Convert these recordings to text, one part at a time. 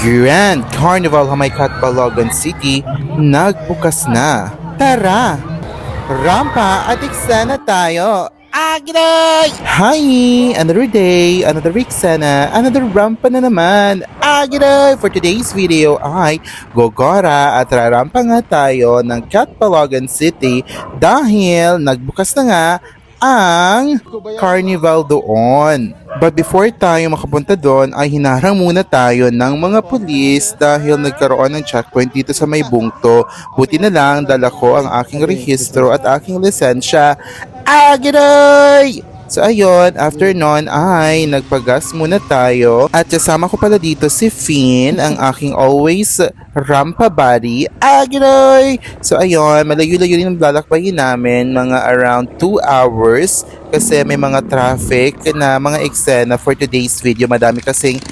Grand Carnival Hamaykat Balogan City nagbukas na. Tara! Rampa at eksena tayo! Agday! Hi! Another day, another eksena, another rampa na naman! Agday! For today's video ay gogora at rarampa nga tayo ng Cat Balogan City dahil nagbukas na nga ang carnival doon. But before tayo makapunta doon ay hinarang muna tayo ng mga pulis dahil nagkaroon ng checkpoint dito sa may bungto. Buti na lang dala ko ang aking rehistro at aking lisensya. Agiray! So ayun, after nun ay nagpagas muna tayo at kasama ko pala dito si Finn, ang aking always rampa buddy. Agiray! So ayun, malayo-layo rin ang lalakbayin namin, mga around 2 hours kasi may mga traffic na mga eksena for today's video. Madami kasing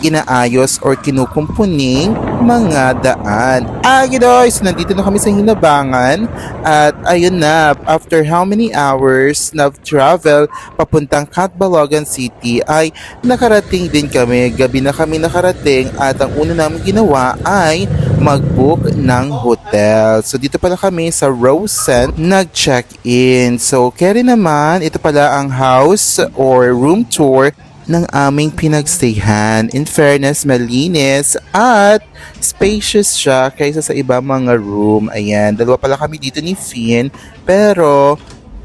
inaayos or kinukumpuning mga daan. Ah, guys, nandito na kami sa Hinabangan at ayun na, after how many hours na travel papuntang Catbalogan City ay nakarating din kami. Gabi na kami nakarating at ang una namin ginawa ay mag-book ng hotel. So dito pala kami sa Rosen nag-check-in. So rin naman, ito pala ang house or room tour ng aming pinagstayhan. In fairness, malinis at spacious siya kaysa sa ibang mga room. Ayan, dalawa pala kami dito ni Finn. Pero,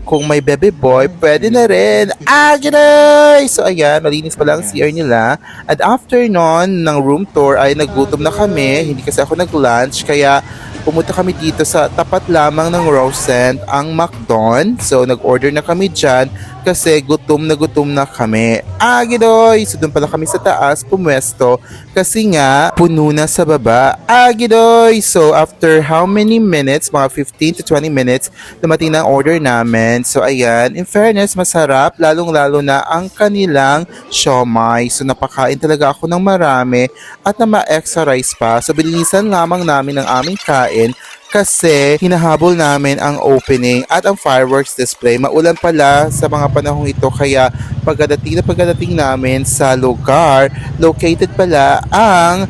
kung may baby boy, pwede na rin. Aginay! So ayan, malinis pala ang CR nila. At after nun, ng room tour ay nagutom na kami. Hindi kasi ako nag-lunch, kaya pumunta kami dito sa tapat lamang ng Rosent, ang McDon. So nag-order na kami dyan kasi gutom na gutom na kami. Agidoy! So doon pala kami sa taas, pumwesto. Kasi nga, puno na sa baba. Agidoy! So after how many minutes, mga 15 to 20 minutes, dumating na ang order namin. So ayan, in fairness, masarap, lalong-lalo na ang kanilang siomay. So napakain talaga ako ng marami at na ma-extra rice pa. So bilinisan lamang namin ang aming kain kasi hinahabol namin ang opening at ang fireworks display. Maulan pala sa mga panahong ito kaya pagdating na pagdating namin sa lugar, located pala ang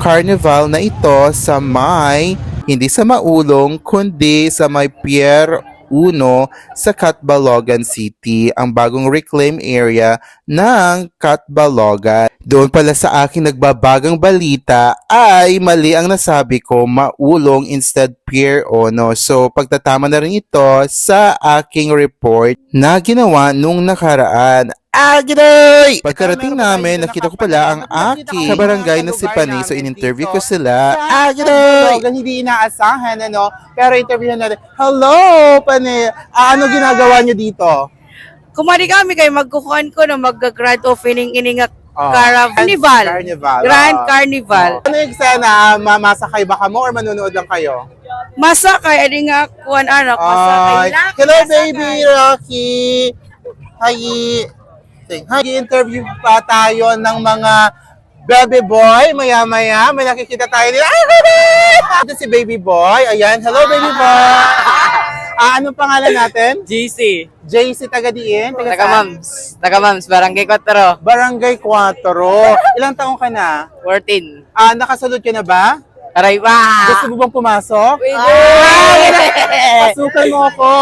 carnival na ito sa may hindi sa Maulong kundi sa may Pier Uno sa Catbalogan City, ang bagong reclaim area ng Catbalogan. Doon pala sa aking nagbabagang balita ay mali ang nasabi ko, maulong instead Pier Uno. So pagtatama na rin ito sa aking report na ginawa nung nakaraan. Agday! Pagkarating namin, nakita ko pala ang aking kabarangay na si Pani. So in-interview ko sila. Agday! Logan, hindi inaasahan, ano? Pero interview natin, Hello, Pane! Ah, ano ginagawa niyo dito? Kumari kami kay magkukuhan ko na mag-grand opening ini nga Oh, carnival. Carnival. Grand oh. Carnival. Ano yung eksena? Mamasakay ba kamo or manonood lang kayo? Masakay, adi nga kuhan anak, masakay. Hello, baby Rocky! Hi! Hi, interview pa tayo ng mga baby boy. Maya-maya, may nakikita tayo nila. Ay, baby! Ito si baby boy. Ayan, hello, baby boy! Ah, anong pangalan natin? JC Tagadiin. Taga Taga saan? Mams. Taga Mams. Barangay 4. Barangay 4. Ilang taong ka na? 14. Ah, nakasalud ka na ba? Aray pa! Gusto mo bang pumasok? Ah! Pasukan mo ako.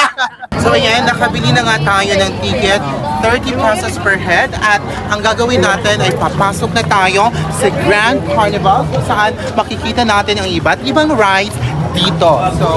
so ayan, nakabili na nga tayo ng ticket. 30 pesos per head at ang gagawin natin ay papasok na tayo sa Grand Carnival kung saan makikita natin ang iba't ibang rides dito. So,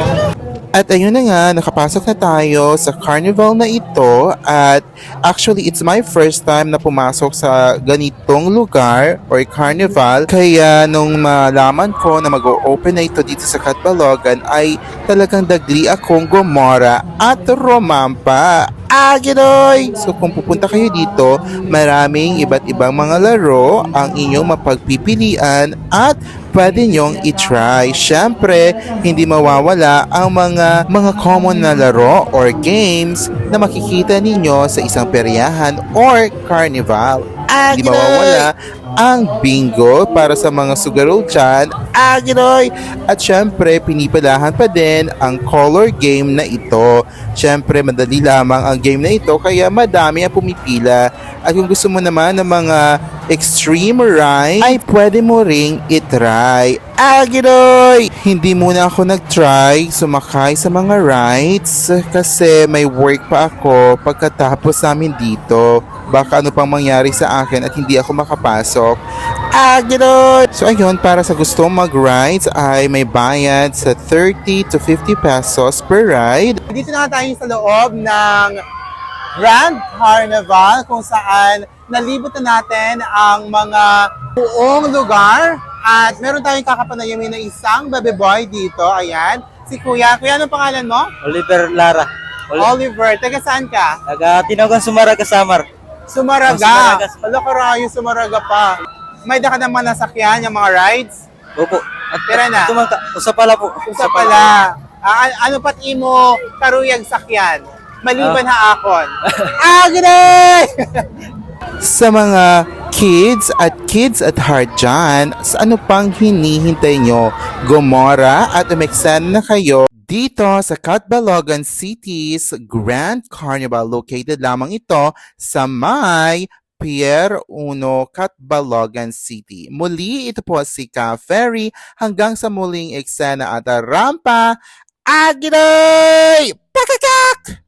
At ayun na nga, nakapasok na tayo sa carnival na ito at actually it's my first time na pumasok sa ganitong lugar or carnival. Kaya nung malaman ko na mag-open na ito dito sa Catbalogan ay talagang dagli akong gumora at romampa. Aginoy! So kung pupunta kayo dito, maraming iba't ibang mga laro ang inyong mapagpipilian at pwede nyong itry. Syempre, hindi mawawala ang mga mga common na laro or games na makikita ninyo sa isang peryahan or carnival. Hindi mawawala ang bingo para sa mga sugaro dyan Agiroy! At syempre, pinipadahan pa din ang color game na ito. Syempre, madali lamang ang game na ito kaya madami ang pumipila. At kung gusto mo naman ng mga extreme ride, ay pwede mo ring itry. Agiroy! Hindi muna ako nag-try sumakay sa mga rides kasi may work pa ako pagkatapos namin dito. Baka ano pang mangyari sa akin at hindi ako makapasok. Agiroy! So ayun, para sa gusto mag-rides ay may bayad sa 30 to 50 pesos per ride. Dito na tayo sa loob ng Grand Carnival kung saan nalibot na natin ang mga buong lugar at meron tayong kakapanayamin ng isang baby boy dito. Ayan, si Kuya. Kuya, anong pangalan mo? Oliver Lara. Ol- Oliver. Taga saan ka? Taga Tinawan Sumaraga Samar. Sumaraga. Sumaraga. Wala ka rayo, Sumaraga pa. May daka naman nasakyan yung mga rides. Opo. At Tira na. Tumang ka. Usa pala po. Usa pala. Ah, an- ano pat imo karuyag sakyan? Maliban ha akon. ganoy! Sa mga kids at kids at heart dyan, sa ano pang hinihintay nyo? Gomora at umeksan na kayo dito sa Catbalogan City's Grand Carnival. Located lamang ito sa may Pier 1, Catbalogan City. Muli, ito po si Ka Ferry hanggang sa muling eksena at rampa. Agiday! Pakakak!